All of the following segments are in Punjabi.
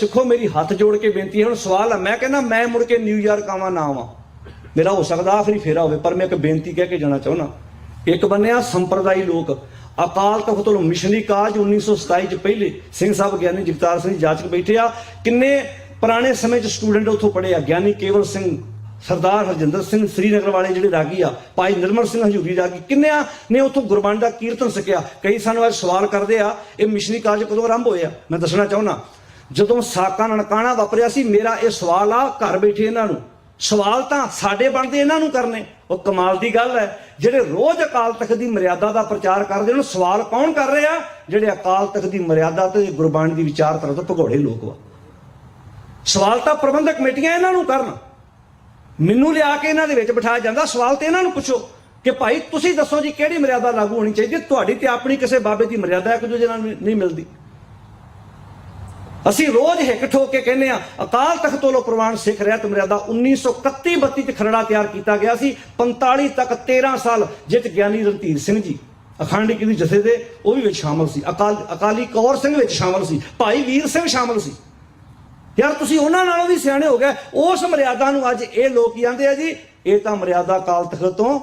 ਸਿੱਖੋ, ਮੇਰੀ ਹੱਥ ਜੋੜ ਕੇ ਬੇਨਤੀ ਹੈ, ਹੁਣ ਸਵਾਲ ਹੈ ਮੈਂ ਕਹਿੰਦਾ, ਮੈਂ ਮੁੜ ਕੇ ਨਿਊਯਾਰਕ ਆਵਾਂ, ਨਾ ਆਵਾਂ। ਮੇਰਾ ਹੋ ਸਕਦਾ ਆਖਰੀ ਫੇਰਾ ਹੋਵੇ, ਪਰ ਮੈਂ ਇੱਕ ਬੇਨਤੀ ਕਹਿ ਕੇ ਜਾਣਾ ਚਾਹੁੰਦਾ। ਇੱਕ ਬੰਨਿਆ ਸੰਪਰਦਾਈ ਲੋਕ। ਅਕਾਲ ਤਖਤ ਤੋਂ ਮਿਸ਼ਨਰੀ ਕਾਜ 1927 ਚ ਪਹਿਲੇ ਸਿੰਘ ਸਾਹਿਬ ਗਿਆਨੀ ਜਗਤਾਰ ਸਿੰਘ ਜਾਚਕ ਬੈਠੇ ਆ। ਕਿੰਨੇ ਪੁਰਾਣੇ ਸਮੇਂ ਚ ਸਟੂਡੈਂਟ ਉੱਥੋਂ ਪੜ੍ਹੇ ਆ? ਗਿਆਨੀ ਕੇਵਲ ਸਿੰਘ, ਸਰਦਾਰ ਹਰਜਿੰਦਰ ਸਿੰਘ, ਸ੍ਰੀਨਗਰ ਵਾਲੇ ਜਿਹੜੇ ਰਾਗੀ ਆ, ਭਾਈ ਨਿਰਮਲ ਸਿੰਘ ਹਜੂਰੀ ਰਾਗੀ ਕਿੰਨਿਆਂ ਨੇ ਉੱਥੋਂ ਗੁਰਬਾਣੀ ਦਾ ਕੀਰਤਨ ਸਿੱਖਿਆ? ਕਈ ਸਾਨੂੰ ਅੱਜ ਸਵਾਲ ਕਰਦੇ ਆ, ਇਹ ਮਿਸ਼ਨਰੀ ਕਾਜ ਕਦੋਂ ਆਰੰਭ ਹੋਇਆ ਮੈਂ ਦੱਸਣਾ ਚਾਹੁੰਦਾ। ਜਦੋਂ ਸਾਕਾ ਨਨਕਾਣਾ ਵਾਪਰਿਆ ਸੀ, ਮੇਰਾ ਇਹ ਸਵਾਲ ਆ, ਘਰ ਬੈਠੇ ਇਹਨਾਂ ਨੂੰ। ਸਵਾਲ ਤਾਂ ਸਾਡੇ ਬਣਦੇ ਇਹਨਾਂ ਨੂੰ ਕਰਨੇ। ਉਹ ਕਮਾਲ ਦੀ ਗੱਲ ਹੈ, ਜਿਹੜੇ ਰੋਜ਼ ਅਕਾਲ ਤਖਤ ਦੀ ਮਰਿਆਦਾ ਦਾ ਪ੍ਰਚਾਰ ਕਰਦੇ ਉਹਨਾਂ ਸਵਾਲ ਕੌਣ ਕਰ ਰਹੇ? ਆ ਜਿਹੜੇ ਅਕਾਲ ਤਖਤ ਦੀ ਮਰਿਆਦਾ ਤੇ ਗੁਰਬਾਣੀ ਦੀ ਵਿਚਾਰਧਾਰਾ ਤੋਂ ਭਗੌੜੇ ਲੋਕ ਵਾ ਸਵਾਲ ਤਾਂ ਪ੍ਰਬੰਧਕ ਕਮੇਟੀਆਂ ਇਹਨਾਂ ਨੂੰ ਕਰਨ। ਮੈਨੂੰ ਲਿਆ ਕੇ ਇਹਨਾਂ ਦੇ ਵਿੱਚ ਬਿਠਾਇਆ ਜਾਂਦਾ, ਸਵਾਲ ਤੇ ਇਹਨਾਂ ਨੂੰ ਪੁੱਛੋ ਕਿ ਭਾਈ, ਤੁਸੀਂ ਦੱਸੋ ਜੀ ਕਿਹੜੀ ਮਰਿਆਦਾ ਲਾਗੂ ਹੋਣੀ ਚਾਹੀਦੀ ਹੈ? ਤੁਹਾਡੀ ਤੇ ਆਪਣੀ ਕਿਸੇ ਬਾਬੇ ਦੀ ਮਰਿਆਦਾ ਇੱਕ ਜਿਹਨਾਂ ਨੂੰ ਨਹੀਂ ਮਿਲਦੀ। ਅਸੀਂ ਰੋਜ਼ ਹਿੱਕ ਠੋਕ ਕੇ ਕਹਿੰਦੇ ਆ ਅਕਾਲ ਤਖਤ ਵੱਲੋਂ ਪ੍ਰਵਾਨ ਸਿੱਖ ਰਹਿਤ ਮਰਿਆਦਾ 1931 32 ਚ ਖਰੜਾ ਤਿਆਰ ਕੀਤਾ ਗਿਆ ਸੀ 45 ਤੱਕ 13 ਸਾਲ ਜਿਤ ਗਿਆਨੀ ਰਣਧੀਰ ਸਿੰਘ ਜੀ। ਅਖੰਡ ਕੀ ਜਥੇ ਦੇ, ਉਹ ਵੀ ਵਿੱਚ ਸ਼ਾਮਲ ਸੀ। ਅਕਾਲ, ਅਕਾਲੀ ਕੌਰ ਸਿੰਘ ਵਿੱਚ ਸ਼ਾਮਲ ਸੀ, ਭਾਈ ਵੀਰ ਸਿੰਘ ਸ਼ਾਮਲ ਸੀ। ਯਾਰ ਤੁਸੀਂ ਉਹਨਾਂ ਨਾਲੋਂ ਵੀ ਸਿਆਣੇ ਹੋ ਗਏ, ਉਸ ਮਰਿਆਦਾ ਨੂੰ ਅੱਜ ਇਹ ਲੋਕ ਕਹਿੰਦੇ ਆ ਜੀ, ਇਹ ਤਾਂ ਮਰਿਆਦਾ ਅਕਾਲ ਤਖਤ ਤੋਂ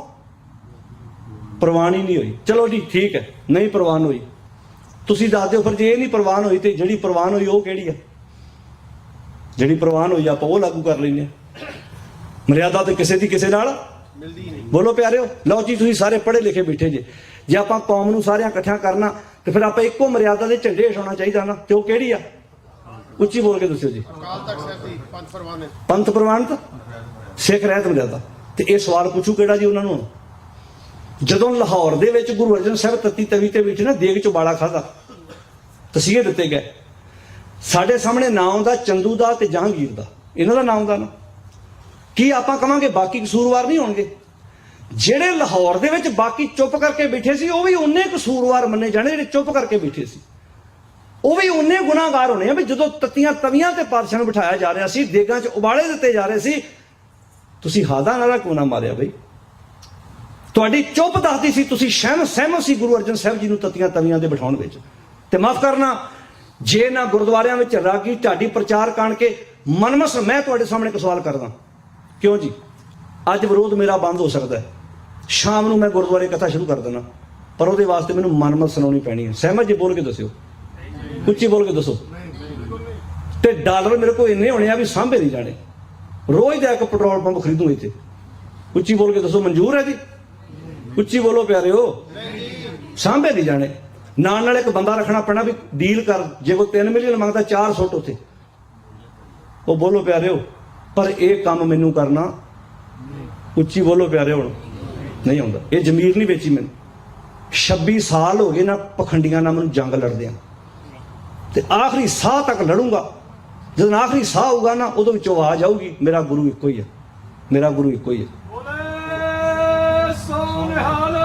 ਪ੍ਰਵਾਨ ਹੀ ਨਹੀਂ ਹੋਈ। ਚਲੋ ਜੀ, ਠੀਕ ਹੈ, ਨਹੀਂ ਪ੍ਰਵਾਨ ਹੋਈ। ਤੁਸੀਂ ਦੱਸ ਦਿਓ ਫਿਰ ਜੇ ਇਹ ਨਹੀਂ ਪ੍ਰਵਾਨ ਹੋਈ ਤੇ ਜਿਹੜੀ ਪ੍ਰਵਾਨ ਹੋਈ ਉਹ ਕਿਹੜੀ ਹੈ ਜਿਹੜੀ ਪ੍ਰਵਾਨ ਹੋਈ ਆਪਾਂ ਉਹ ਲਾਗੂ ਕਰ ਹਾਂ। ਮਰਿਆਦਾ ਤੇ ਕਿਸੇ ਦੀ ਕਿਸੇ ਨਾਲ ਮਿਲਦੀ ਨਹੀਂ। ਬੋਲੋ ਪਿਆਰਿਓ ਲਓ ਜੀ ਤੁਸੀਂ ਸਾਰੇ ਪੜ੍ਹੇ ਲਿਖੇ ਬੈਠੇ ਜੇ। ਜੇ ਆਪਾਂ ਕੌਮ ਨੂੰ ਸਾਰਿਆਂ ਇਕੱਠਿਆਂ ਕਰਨਾ ਤੇ ਫਿਰ ਆਪਾਂ ਇੱਕੋ ਮਰਿਆਦਾ ਦੇ ਝੰਡੇ ਹੇਠ ਹੋਣਾ ਚਾਹੀਦਾ ਨਾ ਤੇ ਉਹ ਕਿਹੜੀ ਆ? ਉੱਚੀ ਬੋਲ ਕੇ ਦੱਸਿਓ ਜੀ। ਅਕਾਲ ਤਖਤ ਸਾਹਿਬ ਦੀ ਪੰਜ ਫਰਮਾਨੇ ਪੰਥ ਪ੍ਰਵਾਨਿਤ ਸਿੱਖ ਰਹਿਤ ਮਰਿਆਦਾ। ਤੇ ਇਹ ਸਵਾਲ ਪੁੱਛੂ ਕਿਹੜਾ ਜੀ ਉਹਨਾਂ ਨੂੰ? ਜਦੋਂ ਲਾਹੌਰ ਦੇ ਵਿੱਚ ਗੁਰੂ ਅਰਜਨ ਸਾਹਿਬ ਤਤੀ ਤਵੀ ਤੇ ਵਿੱਚ ਨਾ ਦੇਗ ਚ ਬਾਲਾ ਖਾਦਾ ਤਸੀਹੇ ਦਿੱਤੇ ਗਏ। ਸਾਡੇ ਸਾਹਮਣੇ ਨਾਂ ਆਉਂਦਾ ਚੰਦੂ ਦਾ ਤੇ ਜਹਾਂਗੀਰ ਦਾ। ਇਹਨਾਂ ਦਾ ਨਾਂ ਆਉਂਦਾ ਨਾ। ਕੀ ਆਪਾਂ ਕਵਾਂਗੇ ਬਾਕੀ ਕਸੂਰਵਾਰ ਨਹੀਂ ਹੋਣਗੇ? ਜਿਹੜੇ ਲਾਹੌਰ ਦੇ ਵਿੱਚ ਬਾਕੀ ਚੁੱਪ ਕਰਕੇ ਬੈਠੇ ਸੀ, ਉਹ ਵੀ ਉਹਨੇ ਕਸੂਰਵਾਰ ਮੰਨੇ ਜਾਣੇ ਜਿਹੜੇ ਚੁੱਪ ਕਰਕੇ ਬੈਠੇ ਸੀ। ਉਹ ਵੀ ਉਹਨੇ ਗੁਨਾਹਗਾਰ ਹੋਣੇ ਆ ਵੀ ਜਦੋਂ ਤਤੀਆਂ ਤਵੀਆਂ ਤੇ ਪਾਤਸ਼ਾਹ ਨੂੰ ਬਿਠਾਇਆ ਜਾ ਰਿਹਾ ਸੀ, ਦੇਗਾਂ 'ਚ ਉਬਾਲੇ ਦਿੱਤੇ ਜਾ ਰਹੇ ਸੀ, ਤੁਸੀਂ ਹਾਦਾ ਨਾਰਾ ਕਿਉਂ ਨਾ ਮਾਰਿਆ ਬਈ? ਤੁਹਾਡੀ ਚੁੱਪ ਦੱਸਦੀ ਸੀ, ਤੁਸੀਂ ਸਹਿਮ ਸਹਿਮ ਸੀ ਗੁਰੂ ਅਰਜਨ ਸਾਹਿਬ ਜੀ ਨੂੰ ਤਤੀਆਂ ਤਵੀਆਂ ਦੇ ਬਿਠਾਉਣ ਵਿੱਚ। ਤੇ ਮਾਫ ਕਰਨਾ, ਜੇ ਨਾ ਗੁਰਦੁਆਰਿਆਂ ਵਿੱਚ ਰਾਗੀ ਢਾਡੀ ਪ੍ਰਚਾਰ ਕਾਣ ਕੇ ਮਨਮਸ, ਮੈਂ ਤੁਹਾਡੇ ਸਾਹਮਣੇ ਇੱਕ ਸਵਾਲ ਕਰਦਾ। ਕਿਉਂ ਜੀ? ਅੱਜ ਵਿਰੋਧ ਮੇਰਾ ਬੰਦ ਹੋ ਸਕਦਾ ਹੈ। ਸ਼ਾਮ ਨੂੰ ਮੈਂ ਗੁਰਦੁਆਰੇ ਕਥਾ ਸ਼ੁਰੂ ਕਰ ਦੇਣਾ ਪਰ ਉਹਦੇ ਵਾਸਤੇ ਮੈਨੂੰ ਮਨਮਤ ਸੁਣਾਉਣੀ ਪੈਣੀ ਹੈ। ਸਹਿਮਤ ਜੀ, ਬੋਲ ਕੇ ਦੱਸਿਓ। ਉੱਚੀ ਬੋਲ ਕੇ ਦੱਸੋ। ਤੇ ਡਾਲਰ ਮੇਰੇ ਕੋਲ ਇੰਨੇ ਹੋਣੇ ਆ ਵੀ ਸਾਂਭੇ ਨਹੀਂ ਜਾਣੇ। ਰੋਜ਼ ਦਾ ਇੱਕ ਪੈਟਰੋਲ ਪੰਪ ਖਰੀਦੂ ਇੱਥੇ। ਉੱਚੀ ਬੋਲ ਕੇ ਦੱਸੋ, ਮਨਜ਼ੂਰ ਹੈ ਜੀ? ਉੱਚੀ ਬੋਲੋ ਪਿਆਰਿਓ। ਸਾਂਭੇ ਨਹੀਂ ਜਾਣੇ। ਨਾਲ ਨਾਲ ਇੱਕ ਬੰਦਾ ਰੱਖਣਾ ਪੈਣਾ ਵੀ ਡੀਲ ਕਰ, ਜੇ ਕੋਈ 3 ਮਿਲੀਅਨ ਮੰਗਦਾ 4 ਸੁੱਟ ਉੱਥੇ। ਉਹ ਬੋਲੋ ਪਿਆਰਿਓ, ਪਰ ਇਹ ਕੰਮ ਮੈਨੂੰ ਕਰਨਾ ਉੱਚੀ ਬੋਲੋ ਪਿਆਰਿਓ ਹੁਣ, ਨਹੀਂ ਆਉਂਦਾ। ਇਹ ਜ਼ਮੀਰ ਨਹੀਂ ਵੇਚੀ ਮੈਨੂੰ। 26 ਸਾਲ ਹੋ ਗਏ ਨਾ ਪਖੰਡੀਆਂ ਨਾਲ ਮੈਨੂੰ ਜੰਗ ਲੜਦਿਆਂ। ਤੇ ਆਖਰੀ ਸਾਹ ਤੱਕ ਲੜੂੰਗਾ। ਜਦੋਂ ਆਖਰੀ ਸਾਹ ਹੋਊਗਾ ਨਾ, ਉਦੋਂ ਵਿੱਚੋਂ ਆਵਾਜ਼ ਆਊਗੀ, ਮੇਰਾ ਗੁਰੂ ਇੱਕੋ ਹੀ ਹੈ ਮੇਰਾ ਗੁਰੂ ਇੱਕੋ ਹੀ ਹੈ ਬੋਲੇ ਸੋਨਿਹਾਲ।